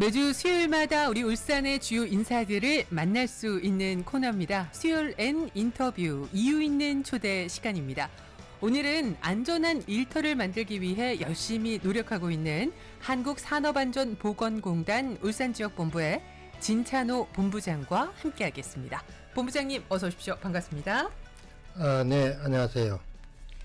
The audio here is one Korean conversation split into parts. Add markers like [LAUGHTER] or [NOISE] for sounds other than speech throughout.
매주 수요일마다 우리 울산의 주요 인사들을 만날 수 있는 코너입니다. 수요일 엔 인터뷰 이유 있는 초대 시간입니다. 오늘은 안전한 일터를 만들기 위해 열심히 노력하고 있는 한국산업안전보건공단 울산지역본부의 진찬호 본부장과 함께하겠습니다. 본부장님 어서 오십시오. 반갑습니다. 아, 네, 안녕하세요.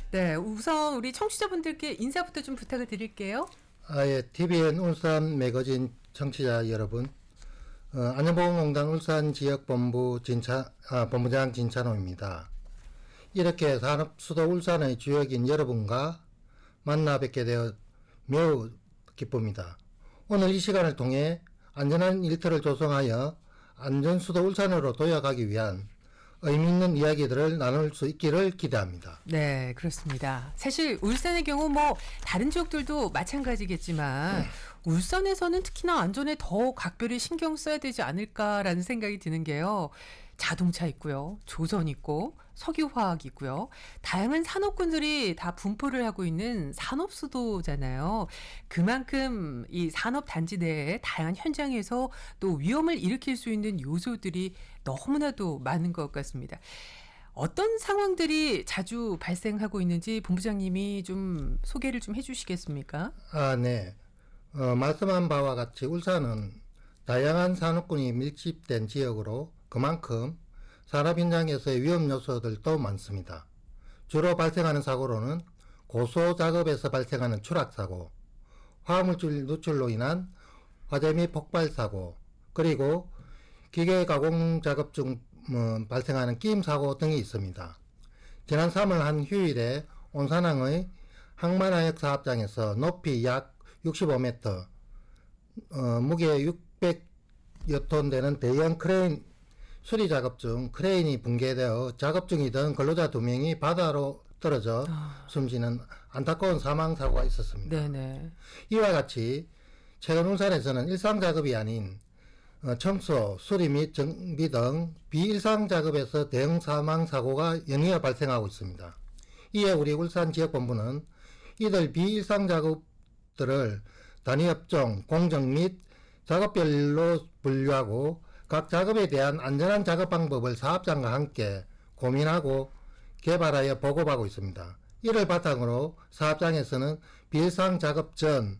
네, 우선 우리 청취자분들께 인사부터 좀 부탁을 드릴게요. 아, 예, TVN 울산 매거진 청취자 여러분, 어, 안전보건공단 울산 지역본부 진차, 아, 본부장 진찬호입니다. 이렇게 산업 수도 울산의 주역인 여러분과 만나 뵙게 되어 매우 기쁩니다. 오늘 이 시간을 통해 안전한 일터를 조성하여 안전수도 울산으로 도약하기 위한 의미 있는 이야기들을 나눌 수 있기를 기대합니다. 네, 그렇습니다. 사실 울산의 경우 뭐 다른 지역들도 마찬가지겠지만 울산에서는 특히나 안전에 더 각별히 신경 써야 되지 않을까라는 생각이 드는 게요. 자동차 있고요. 조선 있고 석유화학 있고요. 다양한 산업군들이 다 분포를 하고 있는 산업 수도잖아요. 그만큼 이 산업 단지 내에 다양한 현장에서 또 위험을 일으킬 수 있는 요소들이 너무나도 많은 것 같습니다. 어떤 상황들이 자주 발생하고 있는지 본부장님이 좀 소개를 좀 해주시겠습니까? 아, 네. 어, 말씀한 바와 같이 울산은 다양한 산업군이 밀집된 지역으로 그만큼 산업 현장에서의 위험 요소들도 많습니다. 주로 발생하는 사고로는 고소 작업에서 발생하는 추락 사고, 화학물질 누출로 인한 화재 및 폭발 사고, 그리고 기계 가공 작업 중 어, 발생하는 끼임 사고 등이 있습니다. 지난 3월 한 휴일에 온산항의 항만화역 사업장에서 높이 약 65m, 어, 무게 600여 톤 되는 대형 크레인 수리 작업 중 크레인이 붕괴되어 작업 중이던 근로자 두 명이 바다로 떨어져 숨지는 안타까운 사망 사고가 있었습니다. 네네. 이와 같이 최근 울산에서는 일상 작업이 아닌 어, 청소, 수리 및 정비 등 비일상 작업에서 대형 사망 사고가 연이어 발생하고 있습니다. 이에 우리 울산 지역본부는 이들 비일상 작업들을 단위 업종, 공정 및 작업별로 분류하고 각 작업에 대한 안전한 작업 방법을 사업장과 함께 고민하고 개발하여 보급하고 있습니다. 이를 바탕으로 사업장에서는 비일상 작업 전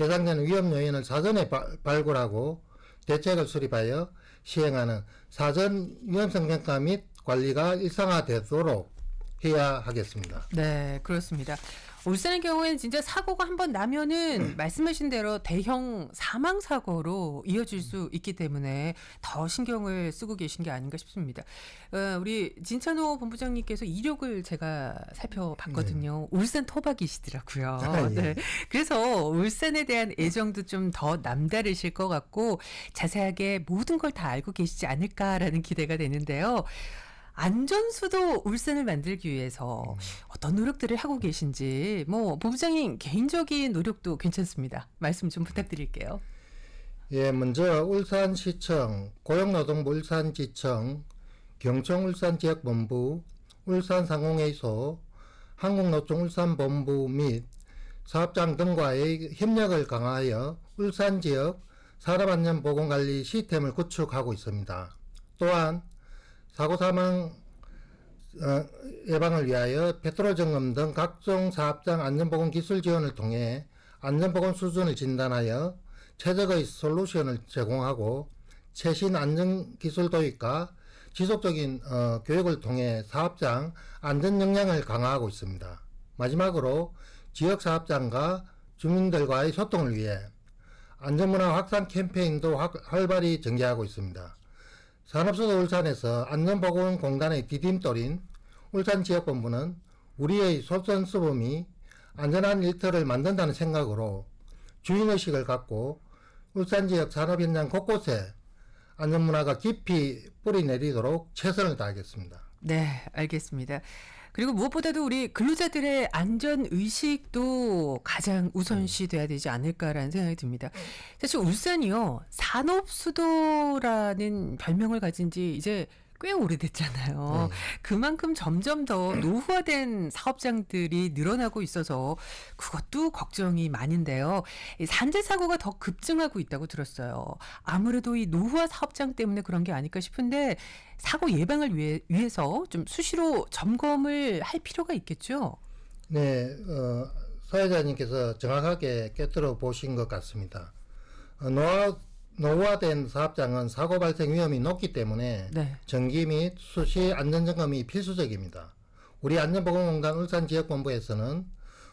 예상되는 위험 요인을 사전에 바- 발굴하고 대책을 수립하여 시행하는 사전 위험성 평가 및 관리가 일상화되도록 해야 하겠습니다. 네, 그렇습니다. 울산의 경우에는 진짜 사고가 한 번 나면은 말씀하신 대로 대형 사망 사고로 이어질 수 있기 때문에 더 신경을 쓰고 계신 게 아닌가 싶습니다. 어, 우리 진찬호 본부장님께서 이력을 제가 살펴봤거든요. 울산 토박이시더라고요. [LAUGHS] 아, 예. 네. 그래서 울산에 대한 애정도 좀 더 남다르실 것 같고 자세하게 모든 걸 다 알고 계시지 않을까라는 기대가 되는데요. 안전수도 울산을 만들기 위해서 어떤 노력들을 하고 계신지 뭐 본부장님 개인적인 노력도 괜찮습니다. 말씀 좀 부탁드릴게요. 예, 먼저 울산시청, 고용노동부 울산지청, 경청 울산지역본부, 울산상공회의소, 한국노총 울산본부 및 사업장 등과의 협력을 강화하여 울산 지역 산업안전보건관리 시스템을 구축하고 있습니다. 또한 사고 사망 어, 예방을 위하여 페트롤 점검 등 각종 사업장 안전보건 기술 지원을 통해 안전보건 수준을 진단하여 최적의 솔루션을 제공하고 최신 안전 기술 도입과 지속적인 어, 교육을 통해 사업장 안전 역량을 강화하고 있습니다. 마지막으로 지역 사업장과 주민들과의 소통을 위해 안전문화 확산 캠페인도 확- 활발히 전개하고 있습니다. 산업수도 울산에서 안전보건공단의 디딤돌인 울산지역본부는 우리의 솔선수범이 안전한 일터를 만든다는 생각으로 주인의식을 갖고 울산지역 산업현장 곳곳에 안전문화가 깊이 뿌리 내리도록 최선을 다하겠습니다. 네, 알겠습니다. 그리고 무엇보다도 우리 근로자들의 안전 의식도 가장 우선시 돼야 되지 않을까라는 생각이 듭니다. 사실 울산이요 산업 수도라는 별명을 가진 지 이제 꽤 오래됐잖아요. 네. 그만큼 점점 더 노후화된 사업장들이 늘어나고 있어서 그것도 걱정이 많은데요. 이 산재 사고가 더 급증하고 있다고 들었어요. 아무래도 이 노후화 사업장 때문에 그런 게 아닐까 싶은데 사고 예방을 위해, 위해서 좀 수시로 점검을 할 필요가 있겠죠. 네, 어, 사회자님께서 정확하게 꿰뚫어 보신 것 같습니다. 어, 노화, 노후화된 사업장은 사고 발생 위험이 높기 때문에 네. 정기 및 수시 안전점검이 필수적입니다. 우리 안전보건공단 울산지역본부에서는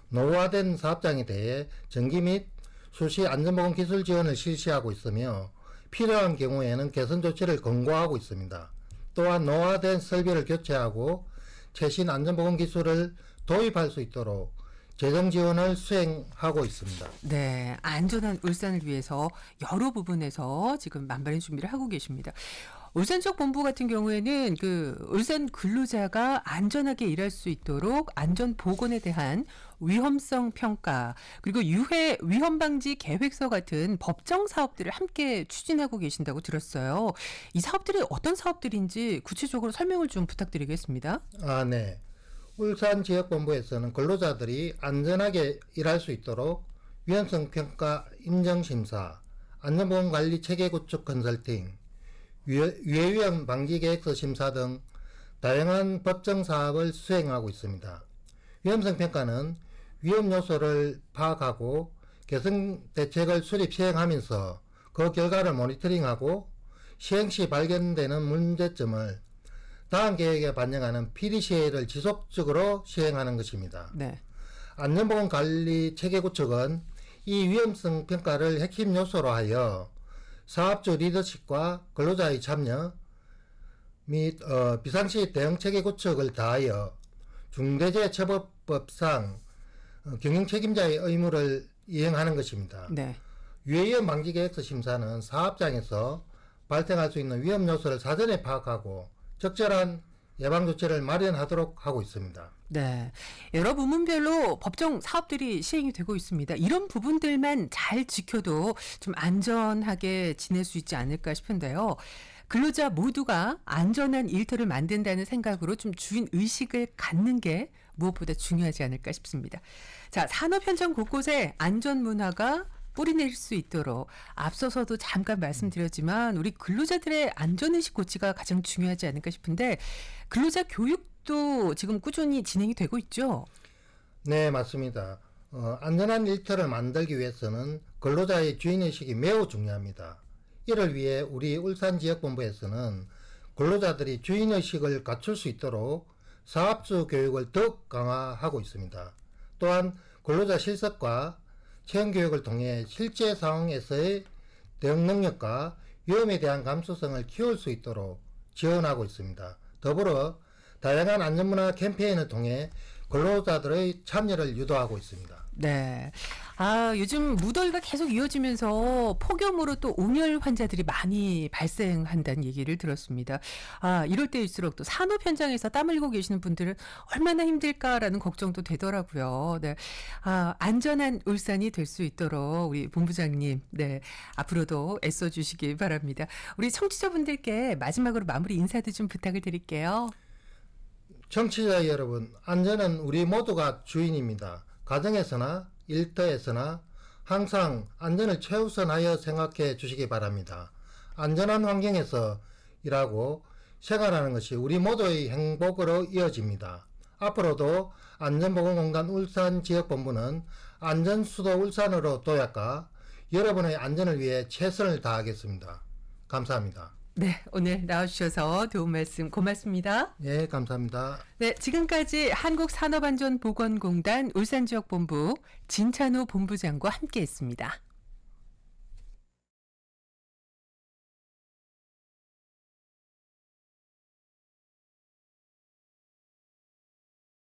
노후화된 사업장에 대해 정기 및 수시 안전보건 기술 지원을 실시하고 있으며 필요한 경우에는 개선 조치를 권고하고 있습니다. 또한 노화된 설비를 교체하고 최신 안전보건 기술을 도입할 수 있도록 재정 지원을 수행하고 있습니다. 네, 안전한 울산을 위해서 여러 부분에서 지금 만반의 준비를 하고 계십니다. 울산 지역 본부 같은 경우에는 그 울산 근로자가 안전하게 일할 수 있도록 안전 보건에 대한 위험성 평가 그리고 유해 위험 방지 계획서 같은 법정 사업들을 함께 추진하고 계신다고 들었어요. 이 사업들이 어떤 사업들인지 구체적으로 설명을 좀 부탁드리겠습니다. 아, 네. 울산 지역본부에서는 근로자들이 안전하게 일할 수 있도록 위험성 평가 인정 심사, 안전보건 관리 체계 구축 컨설팅, 유해- 유해위험 방지 계획서 심사 등 다양한 법정 사업을 수행하고 있습니다. 위험성 평가는 위험 요소를 파악하고 개선 대책을 수립 시행하면서 그 결과를 모니터링하고 시행 시 발견되는 문제점을 다음 계획에 반영하는 PDCA를 지속적으로 시행하는 것입니다. 네. 안전보건 관리 체계 구축은 이 위험성 평가를 핵심 요소로 하여 사업주 리더십과 근로자의 참여 및 어, 비상시 대응 체계 구축을 다하여 중대재해처벌법상 어, 경영 책임자의 의무를 이행하는 것입니다. 네. 유해위험 방지 계획서 심사는 사업장에서 발생할 수 있는 위험 요소를 사전에 파악하고 적절한 예방 조치를 마련하도록 하고 있습니다. 네. 여러 부문별로 법정 사업들이 시행이 되고 있습니다. 이런 부분들만 잘 지켜도 좀 안전하게 지낼 수 있지 않을까 싶은데요. 근로자 모두가 안전한 일터를 만든다는 생각으로 좀 주인 의식을 갖는 게 무엇보다 중요하지 않을까 싶습니다. 자, 산업 현장 곳곳에 안전 문화가 뿌리낼 수 있도록 앞서서도 잠깐 말씀드렸지만 우리 근로자들의 안전의식 고치가 가장 중요하지 않을까 싶은데 근로자 교육도 지금 꾸준히 진행이 되고 있죠. 네, 맞습니다. 어, 안전한 일터를 만들기 위해서는 근로자의 주인의식이 매우 중요합니다. 이를 위해 우리 울산지역본부에서는 근로자들이 주인의식을 갖출 수 있도록 사업주 교육을 더욱 강화하고 있습니다. 또한 근로자 실습과 체험 교육을 통해 실제 상황에서의 대응 능력과 위험에 대한 감수성을 키울 수 있도록 지원하고 있습니다. 더불어 다양한 안전문화 캠페인을 통해 근로자들의 참여를 유도하고 있습니다. 네. 아, 요즘 무더위가 계속 이어지면서 폭염으로 또 온열 환자들이 많이 발생한다는 얘기를 들었습니다. 아, 이럴 때일수록 또 산업 현장에서 땀 흘리고 계시는 분들은 얼마나 힘들까라는 걱정도 되더라고요. 네. 아, 안전한 울산이 될 수 있도록 우리 본부장님, 네. 앞으로도 애써 주시기 바랍니다. 우리 청취자분들께 마지막으로 마무리 인사도 좀 부탁을 드릴게요. 청취자 여러분, 안전은 우리 모두가 주인입니다. 가정에서나 일터에서나 항상 안전을 최우선하여 생각해 주시기 바랍니다. 안전한 환경에서 일하고 생활하는 것이 우리 모두의 행복으로 이어집니다. 앞으로도 안전보건공단 울산지역본부는 안전수도 울산으로 도약과 여러분의 안전을 위해 최선을 다하겠습니다. 감사합니다. 네, 오늘 나와주셔서 도움 말씀 고맙습니다. 네, 감사합니다. 네, 지금까지 한국산업안전보건공단 울산지역본부 진찬호 본부장과 함께했습니다.